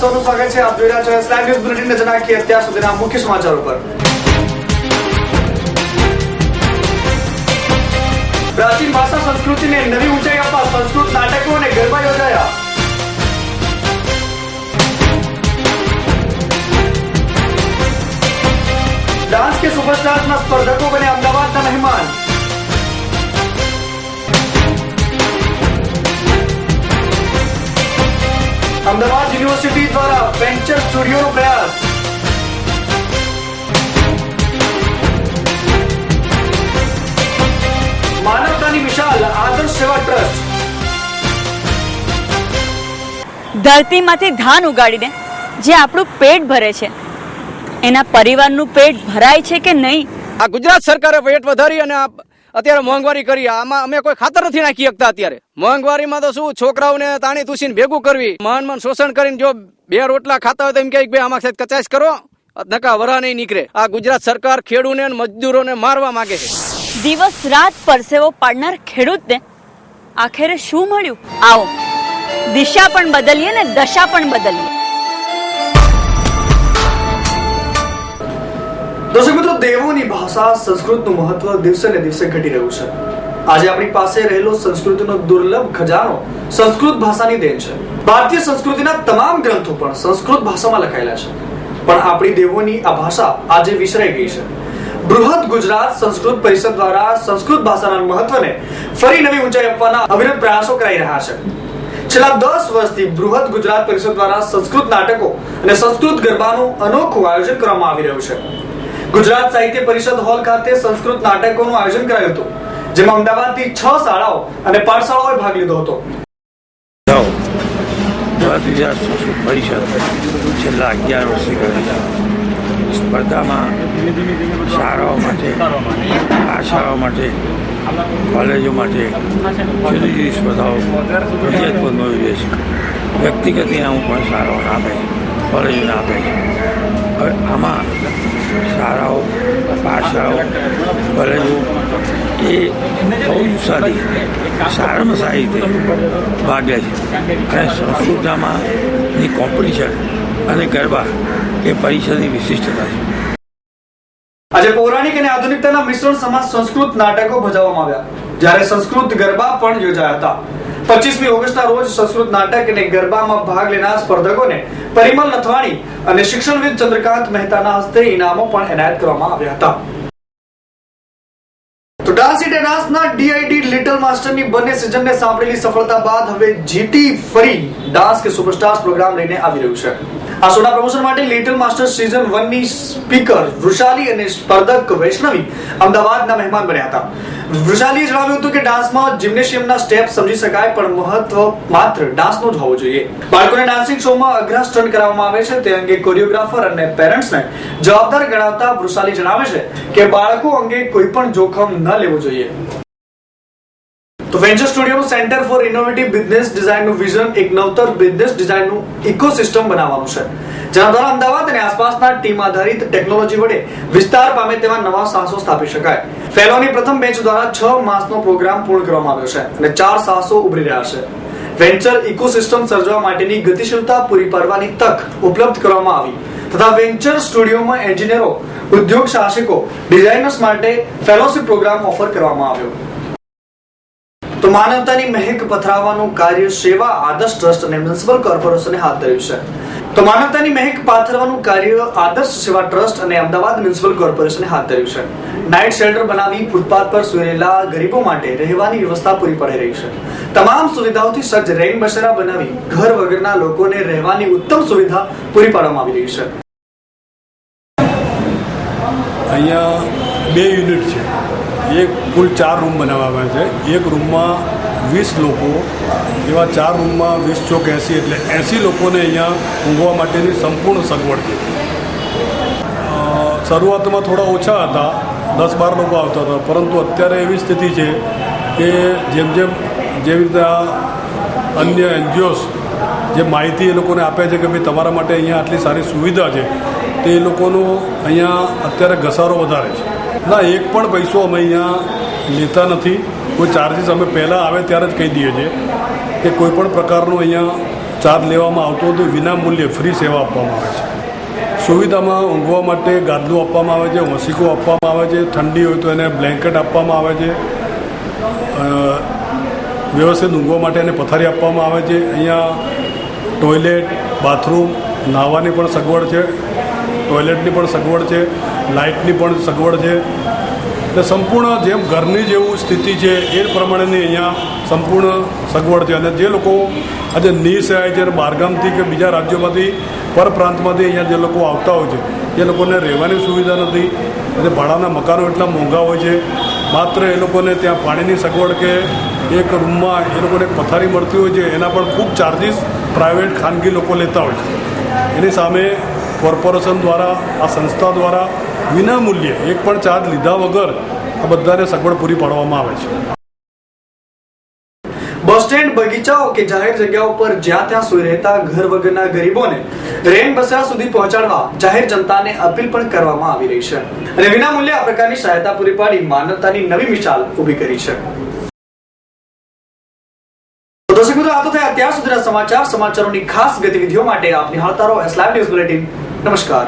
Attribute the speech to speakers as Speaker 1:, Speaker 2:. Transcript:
Speaker 1: સૌનું સ્વાગત છે. આપ જોઈ રહ્યા છો એસલાઇમ ન્યૂઝ બુલેટિન નજર નાખીએ અત્યાર સુધીના મુખ્ય સમાચારો પર. પ્રાચીન ભાષા સંસ્કૃતિને નવી ઊંચાઈ આપવા સંસ્કૃત નાટકો અને ગરબા યોજાયા. ડાન્સ કે સુપરસ્ટાર્સના સ્પર્ધકો બને અમદાવાદના મહેમાન. વેન્ચર સ્ટુડિયોનો પ્રયાસ. માનવતાની વિશાલ આદર્શ સેવા ટ્રસ્ટ.
Speaker 2: ધરતીમાંથી ધાન ઉગાડીને જે આપણું પેટ ભરે છે. એના પરિવારનું પેટ ભરાય છે કે નહીં?
Speaker 3: આ ગુજરાત સરકારે પેટ વધારી અને આ અત્યારે મોંઘવારી કરી. આમાં અમે કોઈ ખાતર નથી નાખી શકતા અત્યારે. મોંઘવારીમાં તો શું છોકરાઓને તાણી તુસીને ભેગું કરવી. મન મન શોષણ કરીને જો બે રોટલા ખાતા હોય તો એમ કે ભાઈ આમાં સાહેબ કચાશ કરો નકા વરા નહીં નીકળે. આ ગુજરાત સરકાર ખેડૂને મજદૂરોને મારવા માંગે છે.
Speaker 2: દિવસ રાત પરસેવો પાડનાર ખેડૂતને આખરે શું મળ્યું? આવો. દિશા પણ બદલીએ ને દશા પણ બદલીએ.
Speaker 1: દર્શક મિત્રો દેવોની ભાષા સંસ્કૃતનું મહત્વ દિવસે ને દિવસે ઘટી રહ્યું છે. આજે આપણી પાસે રહેલો સંસ્કૃતિનો દુર્લભ ખજાનો સંસ્કૃત ભાષાની દેન છે. ભારતીય સંસ્કૃતિના તમામ ગ્રંથો પણ સંસ્કૃત ભાષામાં લખાયેલા છે. પણ આપણી દેવોની આ ભાષા આજે વિસરાઈ ગઈ છે. બૃહદ ગુજરાત સંસ્કૃત પરિષદ દ્વારા સંસ્કૃત ભાષાના મહત્વને ફરી નવી ઊંચાઈ આપવાના અવિરત પ્રયાસો કરાઈ રહ્યા છે. છેલ્લા દસ વર્ષથી બૃહદ ગુજરાત પરિષદ દ્વારા સંસ્કૃત નાટકો અને સંસ્કૃત ગરબાનું અનોખું આયોજન કરવામાં આવી રહ્યું છે. ગુજરાત સાહિત્ય પરિષદ હોલ ખાતે સંસ્કૃત નાટકોનું આયોજન કરાયું હતું. જેમાં અમદાવાદથી છ શાળાઓ અને પાઠશાળાઓએ ભાગ લીધો હતો.
Speaker 4: છેલ્લા અગિયાર વર્ષથી કરેલા સ્પર્ધામાં શાળાઓ માટે આશાઓ માટે, કોલેજો માટે જુદી જુદી સ્પર્ધાઓ ફરજિયાત બંધ યોજે છે. વ્યક્તિગત ઇનામો પણ શાળાઓને આપે છે, કોલેજોને આપે છે. હવે આમાં શાળાઓ પાઠશાળાઓ કોલેજો એ બહુ સારી સારામાં સારી રીતે ભાગ લે છે. અને સંસ્કૃતમાં કોમ્પિટિશન અને ગરબા એ પરિષદની વિશિષ્ટતા છે.
Speaker 1: આજે પૌરાણિક અને આધુનિકતાના મિશ્રણ સમાજ સંસ્કૃત નાટકો ભજવવામાં આવ્યા. જ્યારે સંસ્કૃત ગરબા પણ યોજાયા હતા. પચીસમી ઓગસ્ટના રોજ સંસ્કૃત નાટક અને ગરબામાં ભાગ લેનાર સ્પર્ધકોને પરિમલ નથવાણી અને શિક્ષણવિદ ચંદ્રકાંત મહેતાના હસ્તે ઇનામો પણ એનાયત કરવામાં આવ્યા હતા. તો ઇટ ડાન્સના ડીઆઈડી લિટલ માસ્ટરની બંને સિઝનને સાંભળેલી સફળતા બાદ હવે જીટી ફરી ડાન્સ કે સુપરસ્ટાર્સ પ્રોગ્રામ લઈને આવી રહ્યું છે. આ શોના પ્રમોશન માટે લિટલ માસ્ટર સિઝન વનની સ્પીકર વૃષાલી અને સ્પર્ધક વૈષ્ણવી અમદાવાદના મહેમાન બન્યા હતા. વૃષાલીએ જણાવ્યું હતું કે ડાન્સમાં જિમ્નેશિયમના સ્ટેપ સમજી શકાય, પણ મહત્વ માત્ર ડાન્સનો જ હોવો જોઈએ. બાળકોને ડાન્સિંગ શોમાં અઘરા સ્ટન્ટ કરાવવામાં આવે છે. તે અંગે કોરિયોગ્રાફર અને પેરેન્ટ્સને જવાબદાર ગણાવતા વૃષાલી જણાવે છે કે બાળકો અંગે કોઈ પણ જોખમ ન લેવું જોઈએ. તો વેન્ચર સ્ટુડિયોનું સેન્ટર ફોર ઇનોવેટિવ બિઝનેસ ડિઝાઇનનું વિઝન એક નવતર બિઝનેસ ડિઝાઇનનું ઇકોસિસ્ટમ બનાવવાનું છે. જેના અમદાવાદ અને આસપાસના ટીમ આધારિત ટેકનોલોજી વડે વિસ્તાર પામે તેવા નવા સાહસો સ્થાપી શકાય. ફેલોની પ્રથમ બેચ દ્વારા છ માસનો પ્રોગ્રામ પૂર્ણ કરવામાં આવ્યો છે અને ચાર સાહસો ઉભરી રહ્યા છે. વેન્ચર ઇકોસિસ્ટમ સર્જવા માટેની ગતિશીલતા પૂરી પાડવાની તક ઉપલબ્ધ કરવામાં આવી તથા વેન્ચર સ્ટુડિયોમાં એન્જિનિયરો, ઉદ્યોગ સાહસિકો, ડિઝાઇનર્સ માટે ફેલોશિપ પ્રોગ્રામ ઓફર કરવામાં આવ્યો. તો માનવતાની મહેક પથરાવવાનું કાર્ય સેવા આદર્શ ટ્રસ્ટ અને મ્યુનિસિપલ કોર્પોરેશને હાથ ધર્યું છે. તો માનવતાની મહેક પાથરવાનું કાર્ય આદર્શ સેવા ટ્રસ્ટ અને અમદાવાદ મ્યુનિસિપલ કોર્પોરેશને હાથ ધર્યું છે. નાઇટ શેલ્ટર બનાવી ફૂટપાથ પર સુરેલા ગરીબો માટે રહેવાની વ્યવસ્થા પૂરી પડી રહી છે. તમામ સુવિધાઓથી સજ્જ રેન બસેરા બનાવી ઘર વગરના લોકોને રહેવાની ઉત્તમ સુવિધા પૂરી પાડવામાં આવી રહી છે.
Speaker 5: અહીંયા બે યુનિટ છે. એક કુલ ચાર રૂમ બનાવવામાં છે. એક રૂમમાં વીસ લોકો, એવા ચાર રૂમમાં વીસ ચોક એંસી, એટલે એંસી લોકોને અહીંયા ઊંઘવા માટેની સંપૂર્ણ સગવડ છે. શરૂઆતમાં થોડા ઓછા હતા, દસ બાર લોકો આવતા હતા, પરંતુ અત્યારે એવી સ્થિતિ છે કે જેમ જેમ, જેવી રીતે અન્ય એનજીઓસ જે માહિતી એ લોકોને આપે છે કે ભાઈ તમારા માટે અહીંયા આટલી સારી સુવિધા છે, તે લોકોનો અહીંયા અત્યારે ઘસારો વધારે છે. ના, એક પણ પૈસો અમે અહીંયા લેતા નથી. કોઈ ચાર્જીસ અમે પહેલાં આવે ત્યારે જ કહી દઈએ છીએ કે કોઈ પણ પ્રકારનો અહીંયા ચાર્જ લેવામાં આવતો હતો વિના મૂલ્યે ફ્રી સેવા આપવામાં આવે છે. સુવિધામાં ઊંઘવા માટે ગાદલું આપવામાં આવે છે, ઓશીકો આપવામાં આવે છે, ઠંડી હોય તો એને બ્લેન્કેટ આપવામાં આવે છે. વ્યવસ્થિત ઊંઘવા માટે એને પથારી આપવામાં આવે છે. અહીંયા ટોયલેટ બાથરૂમ નાહવાની પણ સગવડ છે ટોયલેટની પણ સગવડ છે લાઇટની પણ સગવડ છે. એટલે સંપૂર્ણ જેમ ઘરની જેવું સ્થિતિ છે, એ પ્રમાણેની અહીંયા સંપૂર્ણ સગવડ છે. અને જે લોકો આજે નિસહાય છે બહારગામથી કે બીજા રાજ્યોમાંથી, પરપ્રાંતમાંથી અહીંયા જે લોકો આવતા હોય છે, એ લોકોને રહેવાની સુવિધા નથી. અને ભાડાના મકાનો એટલા મોંઘા હોય છે. માત્ર એ લોકોને ત્યાં પાણીની સગવડ કે એક રૂમમાં એ લોકોને પથારી મળતી હોય છે, એના પણ ખૂબ ચાર્જિસ પ્રાઇવેટ ખાનગી લોકો લેતા હોય છે. એની સામે કોર્પોરેશન દ્વારા, આ સંસ્થા દ્વારા વિના મૂલ્યે એક પણ ચાર્જ લીધા વગર આ બધાને સગવડ પૂરી પાડવામાં આવે છે.
Speaker 1: બસ સ્ટેન્ડ, બગીચાઓ કે જાહેર જગ્યાઓ પર જ્યાં ત્યાં સુઈ રહેતા ઘર વગરના ગરીબોને રેન બસરા સુધી પહોંચાડવા જાહેર જનતાને અપીલ પણ કરવામાં આવી રહી છે. અને વિના મૂલ્યે આ પ્રકારની સહાયતા પૂરી પાડી માનવતાની નવી મિસાલ ઊભી કરી છે. દર્શક આ તો થયા અત્યાર સુધીના સમાચાર. સમાચારોની ખાસ ગતિવિધિઓ માટે આપ નિહાળતા રહો. એસ લાઈવ ન્યૂઝ બુલેટિન નમસ્કાર.